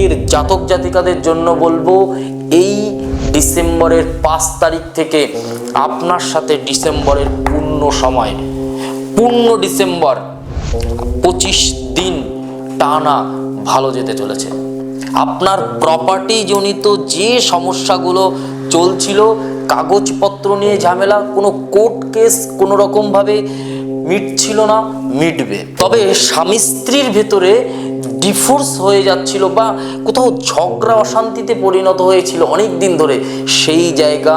রাশির জাতক জাতিকাদের জন্য বলব, এই ডিসেম্বরের পাঁচ তারিখ থেকে আপনার সাথে ডিসেম্বরের পূর্ণ সময়। পূর্ণ ডিসেম্বর পঁচিশ দিন টানা ভালো যেতে চলেছে। আপনার প্রপার্টি জনিত যে সমস্যাগুলো চলছিল, কাগজপত্র নিয়ে ঝামেলা, কোনো কোর্ট কেস কোনো রকমভাবে মিটছিল না, মিটবে। তবে স্বামী স্ত্রীর ভেতরে ডিফোর্স হয়ে যাচ্ছিল বা কোথাও ঝগড়া অশান্তিতে পরিণত হয়েছিল অনেক দিন ধরে, সেই জায়গা।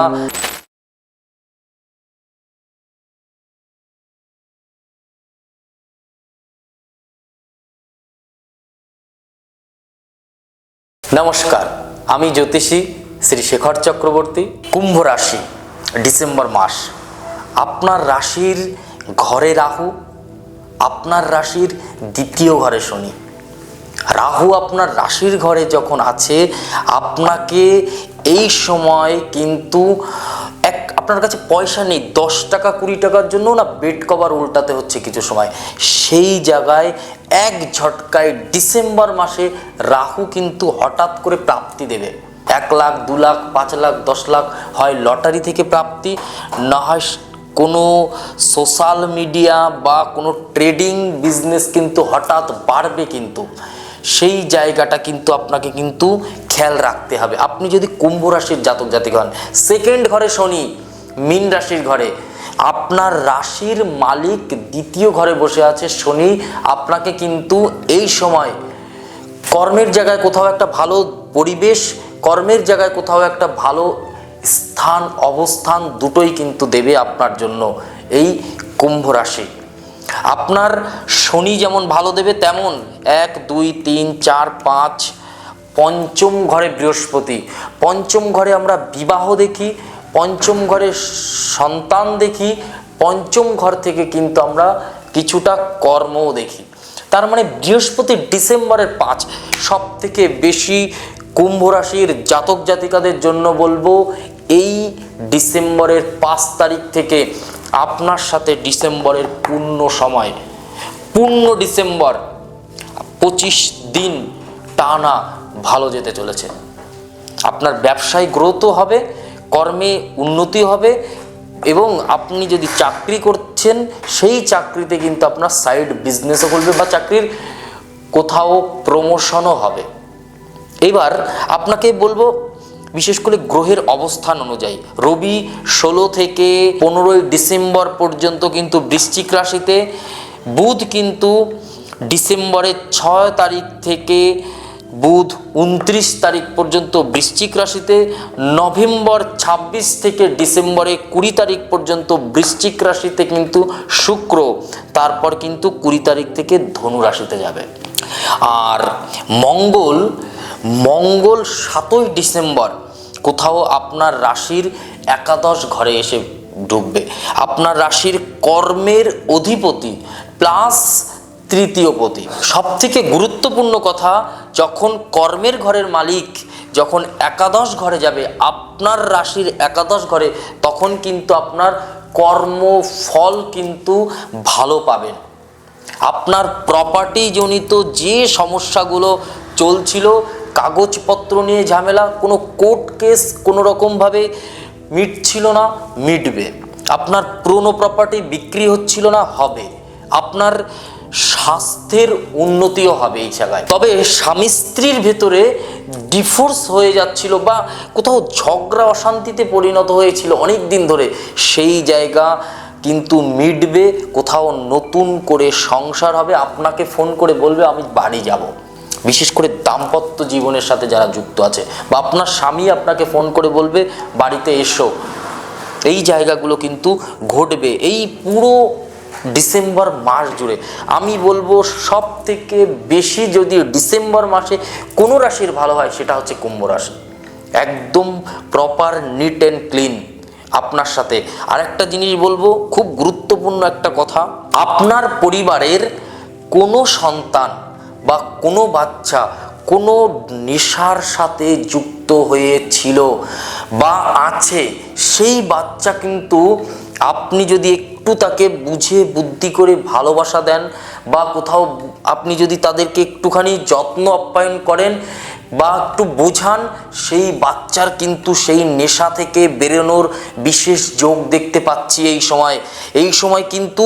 নমস্কার, আমি জ্যোতিষী শ্রী শেখর চক্রবর্তী, কুম্ভ রাশি, ডিসেম্বর মাস। আপনার রাশির ঘরে রাহু, আপনার রাশির দ্বিতীয় ঘরে শনি। রাহু আপনার রাশির ঘরে যখন আছে, আপনাকে এই সময় কিন্তু এক, আপনার কাছে পয়সা নেই, দশ টাকা, কুড়ি টাকার জন্য না বেড কভার উল্টাতে হচ্ছে কিছু সময়। সেই জায়গায় এক ঝটকায় ডিসেম্বর মাসে রাহু কিন্তু হঠাৎ করে প্রাপ্তি দেবে। এক লাখ, দু লাখ, পাঁচ লাখ, দশ লাখ হয় লটারি থেকে প্রাপ্তি, না হয় কোনো সোশ্যাল মিডিয়া বা কোনো ট্রেডিং বিজনেস কিন্তু হঠাৎ বাড়বে কিন্তু। সেই জায়গাটা কিন্তু আপনাকে কিন্তু খেয়াল রাখতে হবে। আপনি যদি কুম্ভ রাশির জাতক জাতিক হন সেকেন্ড ঘরে শনি, মীন রাশির ঘরে, আপনার রাশির মালিক দ্বিতীয় ঘরে বসে আছে শনি, আপনাকে কিন্তু এই সময় কর্মের জায়গায় কোথাও একটা ভালো পরিবেশ, কর্মের জায়গায় কোথাও একটা ভালো স্থান, অবস্থান দুটোই কিন্তু দেবে আপনার জন্য এই কুম্ভ রাশি। আপনার শনি যেমন ভালো দেবে, তেমন এক, দুই, তিন, চার, পাঁচ, পঞ্চম ঘরে বৃহস্পতি। পঞ্চম ঘরে আমরা বিবাহ দেখি, পঞ্চম ঘরে সন্তান দেখি, পঞ্চম ঘর থেকে কিন্তু আমরা কিছুটা কর্মও দেখি। তার মানে বৃহস্পতি ডিসেম্বরের পাঁচ সব থেকে বেশি কুম্ভ রাশির জাতক জাতিকাদের জন্য বলব, এই ডিসেম্বরের পাঁচ তারিখ থেকে আপনার সাথে ডিসেম্বরের পূর্ণ সময়, পূর্ণ ডিসেম্বর, পঁচিশ দিন টানা ভালো যেতে চলেছে। আপনার ব্যবসায় গ্রোথও হবে, কর্মে উন্নতি হবে এবং আপনি যদি চাকরি করছেন, সেই চাকরিতে কিন্তু আপনার সাইড বিজনেসও করবে বা চাকরির কোথাও প্রমোশনও হবে। এবার আপনাকে বলব বিশেষ করে গ্রহের অবস্থান অনুযায়ী। রবি ষোলো থেকে পনেরোই ডিসেম্বর পর্যন্ত কিন্তু বৃশ্চিক রাশিতে, বুধ কিন্তু ডিসেম্বরের ছয় তারিখ থেকে বুধ উনত্রিশ তারিখ পর্যন্ত বৃশ্চিক রাশিতে, নভেম্বর ২৬ থেকে ডিসেম্বরে কুড়ি তারিখ পর্যন্ত বৃশ্চিক রাশিতে কিন্তু শুক্র, তারপর কিন্তু কুড়ি তারিখ থেকে ধনু রাশিতে যাবে। আর মঙ্গল মঙ্গল সাতই ডিসেম্বর কোথাও আপনার রাশির একাদশ ঘরে এসে ঢুকবে আপনার রাশির কর্মের অধিপতি প্লাস তৃতীয়পতি সব থেকে গুরুত্বপূর্ণ কথা, যখন কর্মের ঘরের মালিক যখন একাদশ ঘরে যাবে, আপনার রাশির একাদশ ঘরে, তখন কিন্তু আপনার কর্মফল কিন্তু ভালো পাবেন। আপনার প্রপার্টি জনিত যে সমস্যাগুলো চলছিল কাগজপত্র নিয়ে ঝামেলা, কোনো কোর্ট কেস কোনো রকমভাবে মিটছিল না, মিটবে। আপনার পুরনো প্রপার্টি বিক্রি হচ্ছিল না, হবে। আপনার স্বাস্থ্যের উন্নতিও হবে এই জায়গায়। তবে স্বামী স্ত্রীর ভেতরে ডিফোর্স হয়ে যাচ্ছিল বা কোথাও ঝগড়া, অশান্তিতে পরিণত হয়েছিল অনেক দিন ধরে, সেই জায়গা কিন্তু মিটবে, কোথাও নতুন করে সংসার হবে। আপনাকে ফোন করে বলবে, আমি বাড়ি যাব। বিশেষ করে দাম্পত্য জীবনের সাথে যারা যুক্ত আছে বা আপনার স্বামী আপনাকে ফোন করে বলবে, বাড়িতে এসো। এই জায়গাগুলো কিন্তু ঘটবে এই পুরো ডিসেম্বর মাস জুড়ে। আমি বলব সব থেকে বেশি যদি ডিসেম্বর মাসে কোনো রাশির ভালো হয়, সেটা হচ্ছে কুম্ভ রাশি। একদম প্রপার নিট অ্যান্ড ক্লিন আপনার সাথে। আরেকটা জিনিস বলব, খুব গুরুত্বপূর্ণ একটা কথা, আপনার পরিবারের কোনো সন্তান বা কোনো বাচ্চা কোনো নেশার সাথে যুক্ত হয়েছিল বা আছে, সেই বাচ্চা কিন্তু আপনি যদি একটু তাকে বুঝে, বুদ্ধি করে ভালোবাসা দেন বা কোথাও আপনি যদি তাদেরকে একটুখানি যত্ন আপ্যায়ন করেন বা একটু বোঝান, সেই বাচ্চার কিন্তু সেই নেশা থেকে বেরোনোর বিশেষ যোগ দেখতে পাচ্ছি এই সময়। এই সময় কিন্তু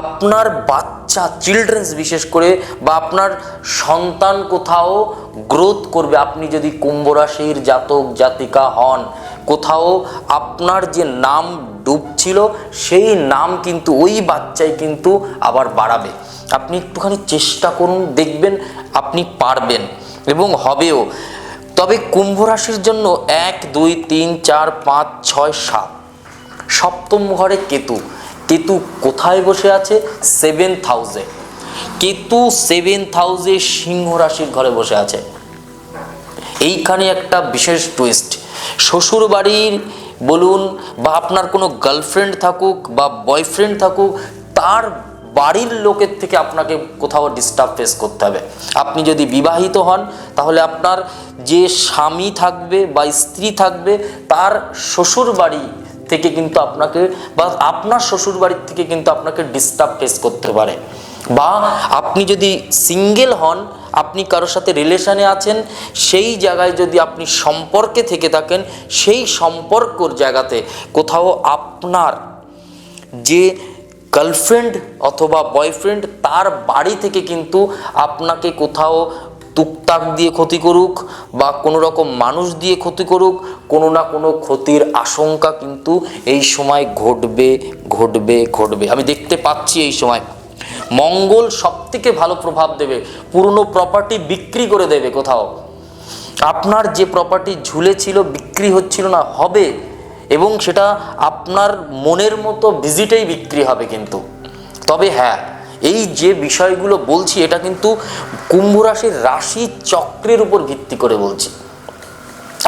আপনার বাচ্চা চিলড্রেন্স বিশেষ করে, বা আপনার সন্তান কোথাও গ্রোথ করবে, আপনি যদি কুম্ভরাশির জাতক, জাতিকা হন, কোথাও আপনার যে নাম ডুবছিল, সেই নাম কিন্তু ওই বাচ্চাই কিন্তু আবার বাড়াবে। আপনি একটুখানি চেষ্টা করুন, দেখবেন আপনি পারবেন এবং হবেও। তবে কুম্ভ রাশির জন্য এক, দুই, তিন, চার, পাঁচ, ছয়, সাত, সপ্তম ঘরে কেতু। কেতু কোথায় বসে আছে? সেভেন হাউসে কেতু সেভেন হাউসে সিংহ রাশির ঘরে বসে আছে। এইখানে একটা বিশেষ টুইস্ট শ্বশুর বাড়ির বলুন বা আপনার কোনো গার্লফ্রেন্ড থাকুক বা বয়ফ্রেন্ড থাকুক, তার বাড়ির লোকের থেকে আপনাকে কোথাও ডিস্টার্ব ফেস করতে হবে। আপনি যদি বিবাহিত হন, তাহলে আপনার যে স্বামী থাকবে বা স্ত্রী থাকবে, তার শ্বশুর বাড়ি থেকে কিন্তু আপনাকে বা আপনার শ্বশুর বাড়ির থেকে কিন্তু আপনাকে ডিস্টার্ব ফেস করতে পারে। বা আপনি যদি সিঙ্গেল হন, আপনি কারোর সাথে রিলেশনে আছেন, সেই জায়গায় যদি আপনি সম্পর্কে থেকে থাকেন, সেই সম্পর্কর জায়গাতে কোথাও আপনার যে গার্লফ্রেন্ড অথবা বয়ফ্রেন্ড তার বাড়ি থেকে কিন্তু আপনাকে কোথাও তুকতাক দিয়ে ক্ষতি করুক বা কোনো রকম মানুষ দিয়ে ক্ষতি করুক, কোনো না কোনো ক্ষতির আশঙ্কা কিন্তু এই সময় ঘটবে ঘটবে ঘটবে। আমি দেখতে পাচ্ছি এই সময়। মঙ্গল সব থেকে ভালো প্রভাব দেবে। পুরনো প্রপার্টি বিক্রি করে দেবে কোথাও। আপনার যে প্রপার্টি ঝুলে ছিল বিক্রি হচ্ছিল না, হবে। এবং সেটা আপনার মনের মতো ভিজিটেই বিক্রি হবে কিন্তু। তবে হ্যাঁ এই যে বিষয়গুলো বলছি, এটা কিন্তু কুম্ভ রাশির রাশি চক্রের উপর ভিত্তি করে বলছি।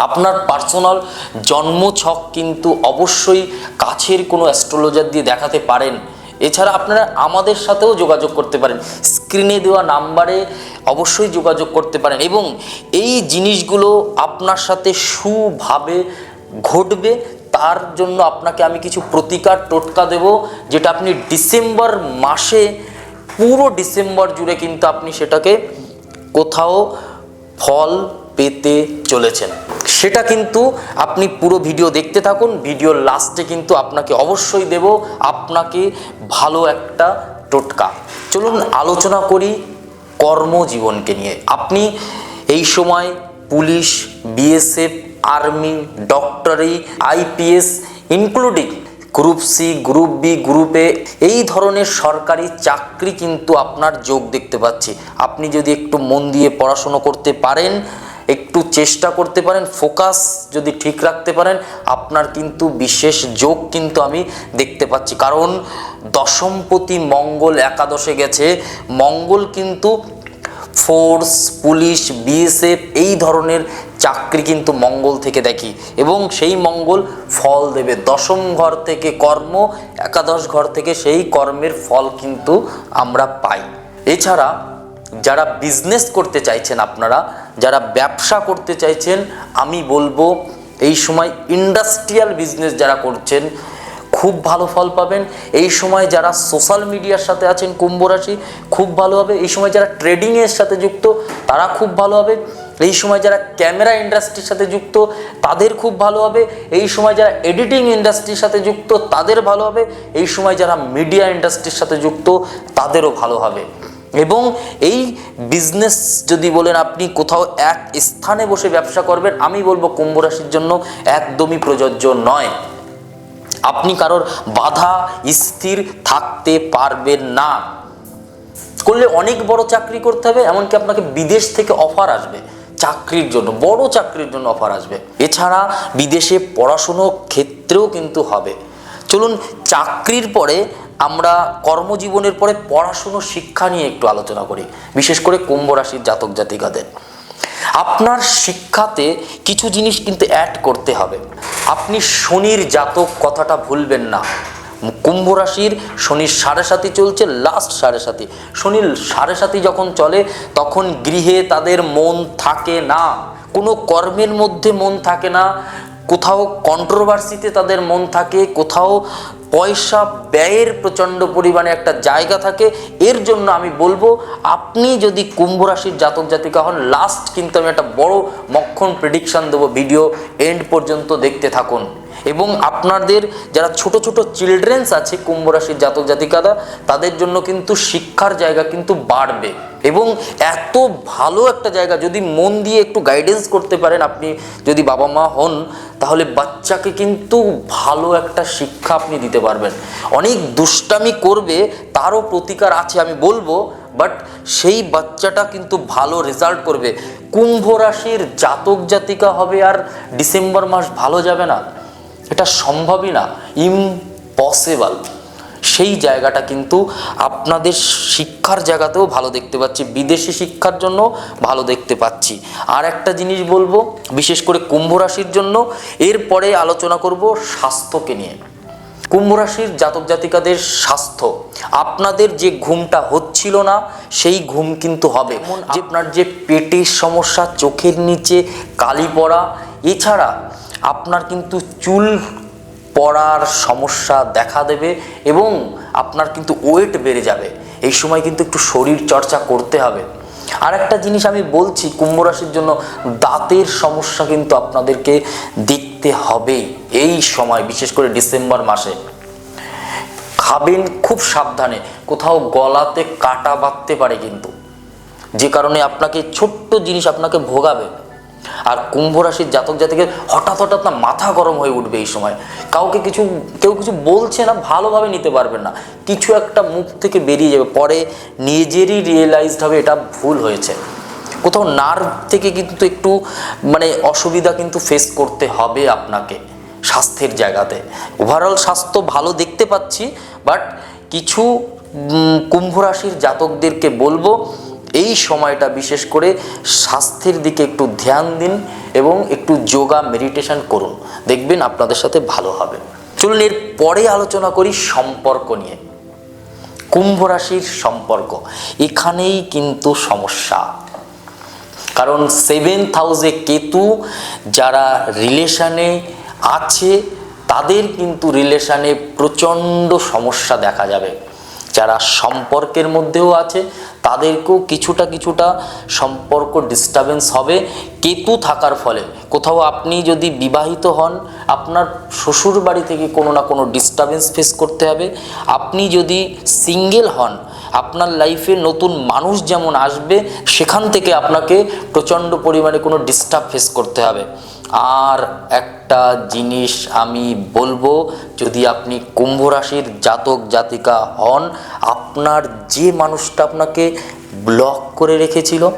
আপনার পার্সোনাল জন্মছক কিন্তু অবশ্যই কাছের কোনো অ্যাস্ট্রোলজার দিয়ে দেখাতে পারেন। এছাড়া আপনারা আমাদের সাথেও যোগাযোগ করতে পারেন। স্ক্রিনে দেওয়া নাম্বারে অবশ্যই যোগাযোগ করতে পারেন এবং এই জিনিসগুলো আপনার সাথে সুভাবে ঘটবে। তার জন্য আপনাকে আমি কিছু প্রতিকার টোটকা দেব, যেটা আপনি ডিসেম্বর মাসে পুরো ডিসেম্বর জুড়ে কিন্তু আপনি সেটাকে কোথাও ফল পেতে চলেছেন। সেটা কিন্তু আপনি পুরো ভিডিও দেখতে থাকুন, ভিডিওর লাস্টে কিন্তু আপনাকে অবশ্যই দেব আপনাকে ভালো একটা টোটকা। চলুন আলোচনা করি কর্মজীবনকে নিয়ে। আপনি এই সময় police, BSF, army ডক্টরি IPS, including group C group B গ্রুপে এই ধরনের সরকারি চাকরি কিন্তু আপনার যোগ দেখতে পাচ্ছি। আপনি যদি একটু মন দিয়ে পড়াশুনো করতে পারেন, একটু চেষ্টা করতে পারেন ফোকাস যদি ঠিক রাখতে পারেন, আপনার কিন্তু বিশেষ যোগ কিন্তু আমি দেখতে পাচ্ছি। কারণ দশমপতি মঙ্গল একাদশে গেছে। মঙ্গল কিন্তু ফোর্স, পুলিশ, বিএসএফ এই ধরনের চাকরি কিন্তু মঙ্গল থেকে দেখি এবং সেই মঙ্গল ফল দেবে। দশম ঘর থেকে কর্ম, একাদশ ঘর থেকে সেই কর্মের ফল কিন্তু আমরা পাই। এছাড়া যারা বিজনেস করতে চাইছেন আপনারা, যারা ব্যবসা করতে চাইছেন, আমি বলব এই সময় ইন্ডাস্ট্রিয়াল বিজনেস যারা করছেন খুব ভালো ফল পাবেন। এই সময় যারা সোশ্যাল মিডিয়ার সাথে আছেন কুম্ভ রাশি, খুব ভালো হবে। এই সময় যারা ট্রেডিংয়ের সাথে যুক্ত, তারা খুব ভালো হবে। এই সময় যারা ক্যামেরা ইন্ডাস্ট্রির সাথে যুক্ত, তাদের খুব ভালো হবে। এই সময় যারা এডিটিং ইন্ডাস্ট্রির সাথে যুক্ত, তাদের ভালো হবে। এই সময় যারা মিডিয়া ইন্ডাস্ট্রির সাথে যুক্ত, তাদেরও ভালো হবে। এবং এই বিজনেস যদি বলেন আপনি, কোথাও এক স্থানে বসে ব্যবসা করবেন, আমি বলব কুম্ভ রাশির জন্য একদমই প্রযোজ্য নয়। আপনি কারোর বাধা স্থির থাকতে পারবেন না। করলে অনেক বড় চাকরি করতে হবে, এমনকি আপনাকে বিদেশ থেকে অফার আসবে, চাকরির জন্য, বড় চাকরির জন্য অফার আসবে। এছাড়া বিদেশে পড়াশুনোর ক্ষেত্রেও কিন্তু হবে। চলুন, চাকরির পরে আমরা কর্মজীবনের পরে পড়াশুনো শিক্ষা নিয়ে একটু আলোচনা করি, বিশেষ করে কুম্ভ রাশির জাতক জাতিকাদের আপনার শিক্ষাতে কিছু জিনিস কিন্তু অ্যাড করতে হবে। আপনি শনির জাতক কথাটা ভুলবেন না। কুম্ভ রাশির শনির সাড়ে সাথী চলছে লাস্ট সাড়ে সাথী শনির সাড়ে সাথী যখন চলে, তখন গৃহে তাদের মন থাকে না। কোনো কর্মের মধ্যে মন থাকে না। কোথাও কন্ট্রোভার্সিতে তাদের মন থাকে, কোথাও পয়সা ব্যয়ের প্রচণ্ড পরিমাণে একটা জায়গা থাকে, এর জন্য আমি বলব, আপনি যদি কুম্ভ রাশির জাতক জাতিকা হন লাস্ট কিন্তু আমি একটা বড় মক্ষণ প্রেডিকশন দেবো ভিডিও এন্ড পর্যন্ত দেখতে থাকুন। এবং আপনাদের যারা ছোট ছোট চিলড্রেন্স আছে, কুম্ভ রাশির জাতক জাতিকারা, তাদের জন্য কিন্তু শিক্ষার জায়গা কিন্তু বাড়বে। এবং এত ভালো একটা জায়গা, যদি মন দিয়ে একটু গাইডেন্স করতে পারেন আপনি, যদি বাবা মা হন, তাহলে বাচ্চাকে কিন্তু ভালো একটা শিক্ষা আপনি দিতে পারবেন। অনেক দুষ্টামি করবে, তারও প্রতিকার আছে আমি বলব বাট সেই বাচ্চাটা কিন্তু ভালো রেজাল্ট করবে। কুম্ভ রাশির জাতক জাতিকা হবে আর ডিসেম্বর মাস ভালো যাবে না। এটা সম্ভবই না ইম্পসিবল সেই জায়গাটা কিন্তু আপনাদের শিক্ষার জায়গাতেও ভালো দেখতে পাচ্ছি বিদেশি শিক্ষার জন্য ভালো দেখতে পাচ্ছি। আর একটা জিনিস বলব বিশেষ করে কুম্ভ রাশির জন্য এরপরে আলোচনা করব স্বাস্থ্যকে নিয়ে। কুম্ভ রাশির জাতক জাতিকাদের স্বাস্থ্য আপনাদের যে ঘুমটা হচ্ছিল না সেই ঘুম কিন্তু হবে। আপনার যে পেটের সমস্যা চোখের নিচে কালি পড়া এছাড়া আপনার কিন্তু চুল পড়ার সমস্যা দেখা দেবে এবং আপনার কিন্তু ওয়েট বেড়ে যাবে। এই সময় কিন্তু একটু শরীর চর্চা করতে হবে। আর একটা জিনিস আমি বলছি, কুম্ভ রাশির জন্য দাঁতের সমস্যা কিন্তু আপনাদেরকে দেখতে হবে এই সময়, বিশেষ করে ডিসেম্বর মাসে। খাবেন খুব সাবধানে, কোথাও গলাতে, কাটা বাঁধতে পারে কিন্তু। যে কারণে আপনাকে ছোট্ট জিনিস আপনাকে ভোগাবে। আর কুম্ভ রাশির জাতক জাতিকে হঠাৎ হঠাৎ না মাথা গরম হয়ে উঠবে এই সময়। কাউকে কিছু, কেউ কিছু বলছে না, ভালোভাবে নিতে পারবেন না। কিছু একটা মুখ থেকে বেরিয়ে যাবে। পরে নিজেরই রিয়েলাইজড হবে, এটা ভুল হয়েছে। কোথাও নার্ভ থেকে কিন্তু একটু মানে অসুবিধা কিন্তু ফেস করতে হবে আপনাকে স্বাস্থ্যের জায়গাতে। ওভারঅল স্বাস্থ্য ভালো দেখতে পাচ্ছি বাট কিছু কুম্ভ রাশির জাতকদেরকে বলব এই সময়টা বিশেষ করে স্বাস্থ্যের দিকে একটু ধ্যান দিন এবং একটু যোগা মেডিটেশন করুন। দেখবেন আপনাদের সাথে ভালো হবে। চলুন এর পরে আলোচনা করি সম্পর্ক নিয়ে। কুম্ভ রাশির সম্পর্ক। এখানেই কিন্তু সমস্যা। কারণ সেভেন্থ হাউসে কেতু যারা রিলেশানে আছে, তাদের কিন্তু রিলেশানে প্রচণ্ড সমস্যা দেখা যাবে। যারা সম্পর্কের মধ্যেও আছে, তাদেরকেও কিছুটা কিছুটা সম্পর্ক ডিস্টারবেন্স হবে, কেতু থাকার ফলে। কোথাও আপনি যদি বিবাহিত হন, আপনার শ্বশুর বাড়ি থেকে কোনো না কোনো ডিস্টারবেন্স ফেস করতে হবে। আপনি যদি সিঙ্গেল হন, আপনার লাইফে নতুন মানুষ যেমন আসবে, সেখান থেকে আপনাকে প্রচণ্ড পরিমাণে কোনো ডিস্টার্ব ফেস করতে হবে। আর একটা জিনিস আমি বলব, যদি আপনি কুম্ভ রাশির জাতক জাতিকা হন, আপনার যে মানুষটা আপনাকে ব্লক করে রেখেছিল,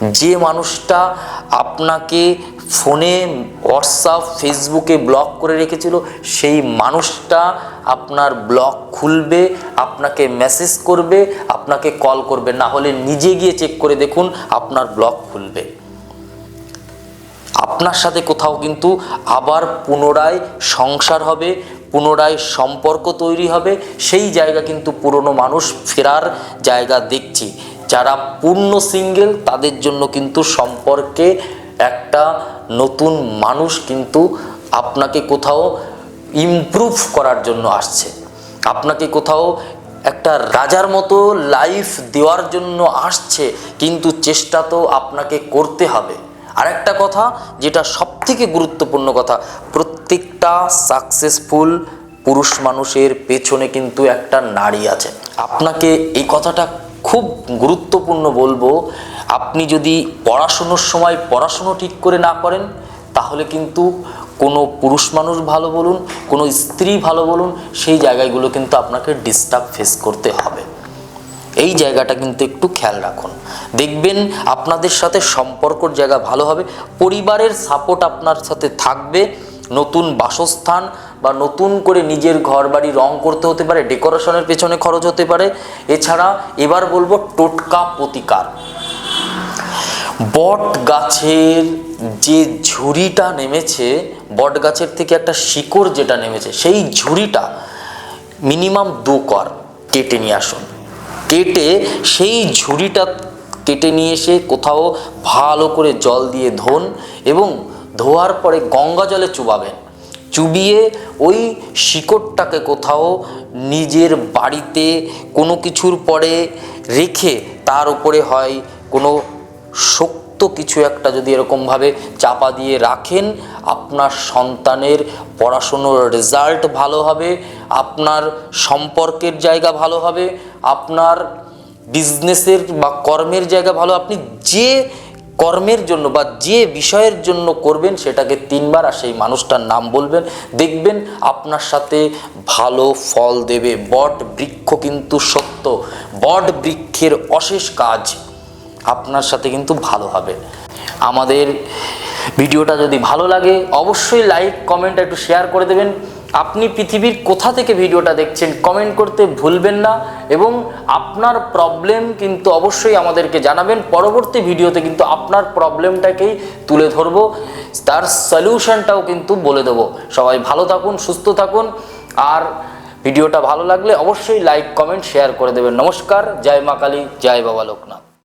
যে মানুষটা আপনাকে ফোনে হোয়াটসঅ্যাপ ফেসবুকে ব্লক করে রেখেছিল, সেই মানুষটা আপনার ব্লক খুলবে, আপনাকে মেসেজ করবে, আপনাকে কল করবে, না হলে নিজে গিয়ে চেক করে দেখুন, আপনার ব্লক খুলবে। আপনার সাথে কোথাও কিন্তু আবার পুনরায় সংসার হবে, পুনরায় সম্পর্ক তৈরি হবে, সেই জায়গা কিন্তু পুরনো মানুষ ফেরার জায়গা দেখছি। যারা পূর্ণ সিঙ্গেল তাদের জন্য কিন্তু সম্পর্কে একটা নতুন মানুষ কিন্তু আপনাকে কোথাও ইমপ্রুভ করার জন্য আসছে। আপনাকে কোথাও একটা রাজার মতো লাইফ দেওয়ার জন্য আসছে, কিন্তু চেষ্টা তো আপনাকে করতে হবে। আরেকটা কথা যেটা সব থেকে গুরুত্বপূর্ণ কথা, প্রত্যেকটা সাকসেসফুল পুরুষ মানুষের পেছনে কিন্তু একটা নারী আছে। আপনাকে এই কথাটা খুব গুরুত্বপূর্ণ বলব, আপনি যদি পড়াশুনোর সময় পড়াশুনো ঠিক করে না করেন, তাহলে কিন্তু কোনো পুরুষ মানুষ ভালো বলুন, কোনো স্ত্রী ভালো বলুন, সেই জায়গাগুলো কিন্তু আপনাকে ডিস্টার্ব ফেস করতে হবে। এই জায়গাটা কিন্তু একটু খেয়াল রাখুন। দেখবেন আপনাদের সাথে সম্পর্কর জায়গা ভালো হবে, পরিবারের সাপোর্ট আপনার সাথে থাকবে, নতুন বাসস্থান বা নতুন করে নিজের ঘর বাড়ি রং করতে হতে পারে, ডেকোরেশনের পেছনে খরচ হতে পারে। এছাড়া এবার বলব টোটকা প্রতিকার। বট গাছের যে ঝুড়িটা নেমেছে বট গাছের থেকে একটা শিকড় যেটা নেমেছে, সেই ঝুড়িটা মিনিমাম দু কর কেটে নিয়ে আসুন। কেটে সেই ঝুড়িটা কেটে নিয়ে এসে কোথাও ভালো করে জল দিয়ে ধোন এবং ধোয়ার পরে গঙ্গা জলে চুবাবেন। চুবিয়ে ওই শিকড়টাকে কোথাও নিজের বাড়িতে কোনো কিছুর পরে রেখে তার উপরে হয় কোনো শক্ত কিছু একটা যদি এরকমভাবে চাপা দিয়ে রাখেন, আপনার সন্তানের পড়াশুনোর রেজাল্ট ভালো হবে, আপনার সম্পর্কের জায়গা ভালো হবে, আপনার বিজনেসের বা কর্মের জায়গা ভালো, আপনি যে কর্মের জন্য বা যে বিষয়ের জন্য করবেন সেটাকে তিনবার আর সেই মানুষটার নাম বলবেন। দেখবেন আপনার সাথে ভালো ফল দেবে। বট বৃক্ষ কিন্তু সত্য। বট বৃক্ষের অশেষ কাজ আপনার সাথে কিন্তু ভালো হবে। আমাদের ভিডিওটা যদি ভালো লাগে, অবশ্যই লাইক কমেন্ট একটু শেয়ার করে দেবেন। আপনি পৃথিবীর কোথা থেকে ভিডিওটা দেখছেন কমেন্ট করতে ভুলবেন না এবং আপনার প্রবলেম কিন্তু অবশ্যই আমাদেরকে জানাবেন। পরবর্তী ভিডিওতে কিন্তু আপনার প্রবলেমটাকেই তুলে ধরবো। তার সলিউশনটাও কিন্তু বলে দেবো। সবাই ভালো থাকুন, সুস্থ থাকুন। আর ভিডিওটা ভালো লাগলে অবশ্যই লাইক কমেন্ট শেয়ার করে দেবেন। নমস্কার, জয় মা কালী, জয় বাবা লোকনাথ।